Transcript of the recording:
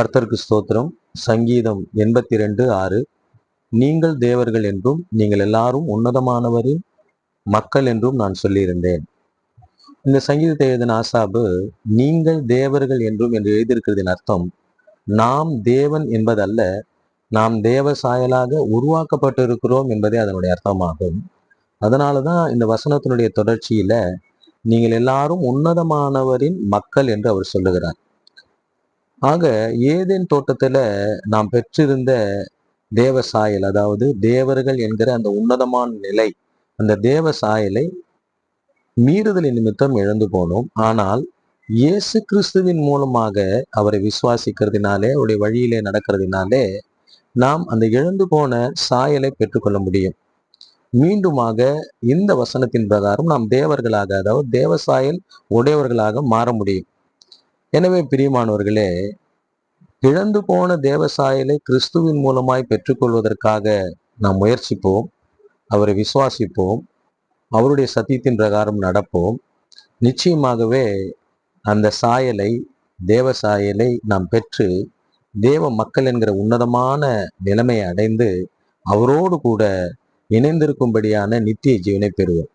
கர்த்தருக்கு ஸ்தோத்திரம். சங்கீதம் எண்பத்தி ரெண்டு ஆறு. நீங்கள் தேவர்கள் என்றும் நீங்கள் எல்லாரும் உன்னதமானவரின் மக்கள் என்றும் நான் சொல்லியிருந்தேன். இந்த சங்கீதத்தை எழுதின ஆசாபு நீங்கள் தேவர்கள் என்றும் என்று எழுதியிருக்கிறதின் அர்த்தம் நாம் தேவன் என்பதல்ல நாம் தேவ சாயலாக உருவாக்கப்பட்டிருக்கிறோம் என்பதே அதனுடைய அர்த்தமாகும். அதனால தான் இந்த வசனத்தினுடைய தொடர்ச்சியில நீங்கள் எல்லாரும் உன்னதமானவரின் மக்கள் என்று அவர் சொல்லுகிறார். ஆக ஏதேன் தோட்டத்துல நாம் பெற்றிருந்த தேவ சாயல் அதாவது தேவர்கள் என்கிற அந்த உன்னதமான நிலை அந்த தேவ சாயலை மீறுதலின் நிமித்தம் இழந்து போனோம். ஆனால் இயேசு கிறிஸ்துவின் மூலமாக அவரை விசுவாசிக்கிறதுனாலே அவருடைய வழியிலே நடக்கிறதுனாலே நாம் அந்த இழந்து போன சாயலை பெற்றுக்கொள்ள முடியும். மீண்டுமாக இந்த வசனத்தின் பிரகாரம் நாம் தேவர்களாக அதாவது தேவ சாயல் உடையவர்களாக மாற முடியும். எனவே பிரியமானவர்களே இழந்து போன தேவ சாயலை கிறிஸ்துவின் மூலமாய் பெற்றுக்கொள்வதற்காக நாம் முயற்சிப்போம் அவரை விசுவாசிப்போம் அவருடைய சத்தியத்தின் பிரகாரம் நடப்போம். நிச்சயமாகவே அந்த சாயலை தேவ சாயலை நாம் பெற்று தேவ மக்கள் என்கிற உன்னதமான நிலைமையை அடைந்து அவரோடு கூட இணைந்திருக்கும்படியான நித்திய ஜீவனை பெறுவோம்.